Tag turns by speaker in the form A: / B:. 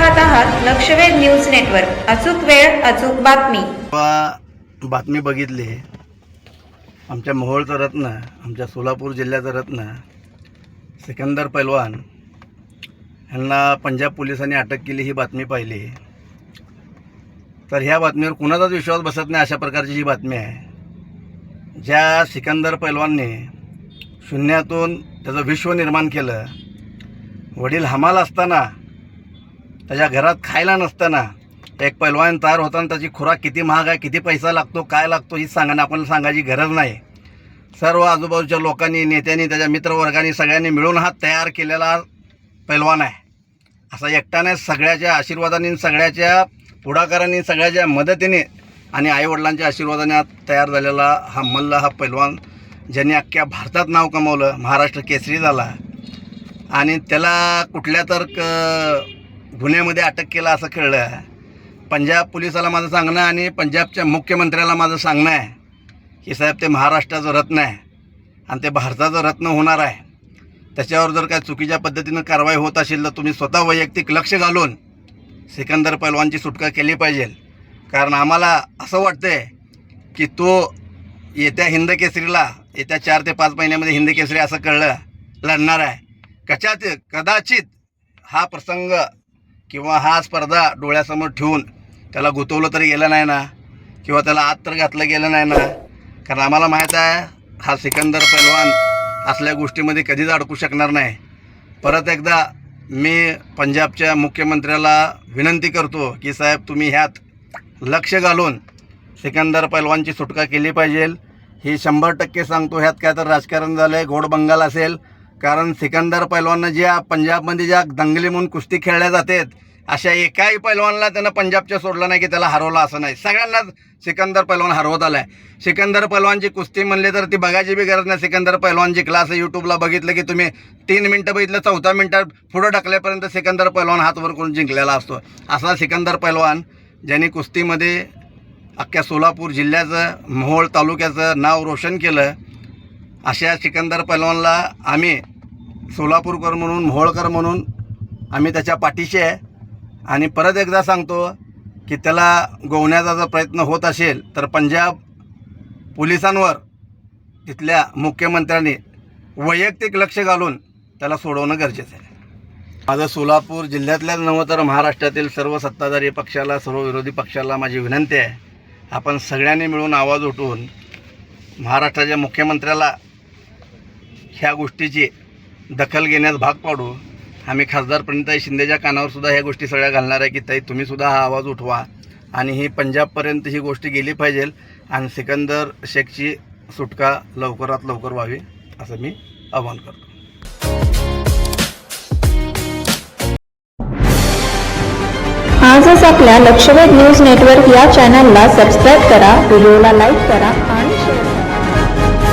A: लक्षवेध news network. अचूक वेळ अचूक बातमी.
B: बातमी बघितली आमच्या मोहोळचं रत्न आमच्या सोलापूर जिल्ह्याचं रत्न सिकंदर पैलवान यांना पंजाब पोलिसांनी अटक केली ही बातमी पाहिली. तर ह्या बातमीवर कुणाचाच विश्वास बसत नाही अशा प्रकारची ही बातमी आहे. ज्या सिकंदर पैलवानने शून्यातून त्याचं विश्व निर्माण केलं वडील हमाल असताना त्याच्या घरात खायला नसताना एक पैलवान तयार होताना त्याची खुराक किती महाग आहे किती पैसा लागतो काय लागतो ही सांगणं आपण सांगायची गरज नाही. सर्व आजूबाजूच्या लोकांनी नेत्यांनी त्याच्या मित्रवर्गाने सगळ्यांनी मिळून हा तयार केलेला पैलवान आहे. असा एकट्याने सगळ्याच्या आशीर्वादाने सगळ्याच्या पुढाकारांनी सगळ्याच्या मदतीने आणि आईवडिलांच्या आशीर्वादाने तयार झालेला हा मल्ल हा पैलवान ज्यांनी अख्ख्या भारतात नाव कमवलं महाराष्ट्र केसरी झाला. आणि त्याला कुठल्या तर क गुन्ह्यामध्ये अटक केलं असं कळलं. पंजाब पोलिसाला माझं सांगणं आणि पंजाबच्या मुख्यमंत्र्याला माझं सांगणं आहे. की साहेब ते महाराष्ट्राचं रत्न आहे आणि ते भारताचं रत्न होणार आहे. त्याच्यावर जर काय चुकीच्या पद्धतीनं कारवाई होत असेल तर तुम्ही स्वतः वैयक्तिक लक्ष घालून सिकंदर पैलवानची सुटका केली पाहिजे. कारण आम्हाला असं वाटतंय की तो येत्या हिंद केसरीला येत्या चार ते पाच महिन्यामध्ये हिंद केसरी असं कळलं लढणार आहे. कशात कदाचित हा प्रसंग किंवा हा स्पर्धा डोळ्यासमोर ठेवून त्याला गुतवलं तरी गेलं नाही ना? किंवा त्याला आत तर घातलं गेलं नाही ना? कारण आम्हाला माहीत आहे हा सिकंदर पैलवान असल्या गोष्टीमध्ये कधीच अडकू शकणार नाही. परत एकदा मी पंजाबच्या मुख्यमंत्र्याला विनंती करतो की साहेब तुम्ही ह्यात लक्ष घालून सिकंदर पैलवानची सुटका केली पाहिजे. ही शंभर टक्के सांगतो ह्यात काय तर राजकारण झालं आहे घोडबंगाल असेल कारण सिकंदर पैलवाननं ज्या पंजाबमध्ये ज्या दंगली म्हणून कुस्ती खेळल्या जातात अशा एकाही पैलवानला त्यानं पंजाबच्या सोडलं नाही की त्याला हरवलं असं नाही. सगळ्यांनाच सिकंदर पैलवान हरवत आलाय. सिकंदर पैलवानची कुस्ती म्हणली तर ती बघायची बी गरज नाही. सिकंदर पैलवानची क्लास यूट्यूबला बघितलं की तुम्ही तीन मिनटं बघितलं चौथ्या मिनटात पुढं ढकल्यापर्यंत सिकंदर पैलवान हातवर करून जिंकलेला असतो. असा सिकंदर पैलवान ज्यांनी कुस्तीमध्ये अख्ख्या सोलापूर जिल्ह्याचं मोहोळ तालुक्याचं नाव रोशन केलं अशा सिकंदर पैलवानला आम्ही सोलापूरकर म्हणून मोहोळकर म्हणून आम्ही त्याच्या पाठीशी आहे. आणि परत एकदा सांगतो की त्याला गोवण्याचा जर प्रयत्न होत असेल तर पंजाब पोलिसांवर तिथल्या मुख्यमंत्र्यांनी वैयक्तिक लक्ष घालून त्याला सोडवणं गरजेचं आहे. माझं सोलापूर जिल्ह्यातल्याच नव्हं तर महाराष्ट्रातील सर्व सत्ताधारी पक्षाला सर्व विरोधी पक्षाला माझी विनंती आहे. आपण सगळ्यांनी मिळून आवाज उठवून महाराष्ट्राच्या मुख्यमंत्र्याला ह्या गोष्टीची दखल घेण्यास भाग पाडू. आम्ही खासदार प्रणिताई शिंदेच्या कानावर सुद्धा ह्या गोष्टी सगळ्या घालणार आहे की ताई तुम्ही सुद्धा हा आवाज उठवा. आणि ही पंजाबपर्यंत ही गोष्ट गेली पाहिजे आणि सिकंदर शेखची सुटका लवकरात लवकर व्हावी असं मी आवाहन करतो.
C: आजच आपल्या लक्षवेध न्यूज नेटवर्क या चॅनलला सबस्क्राईब करा व्हिडिओला लाईक करा.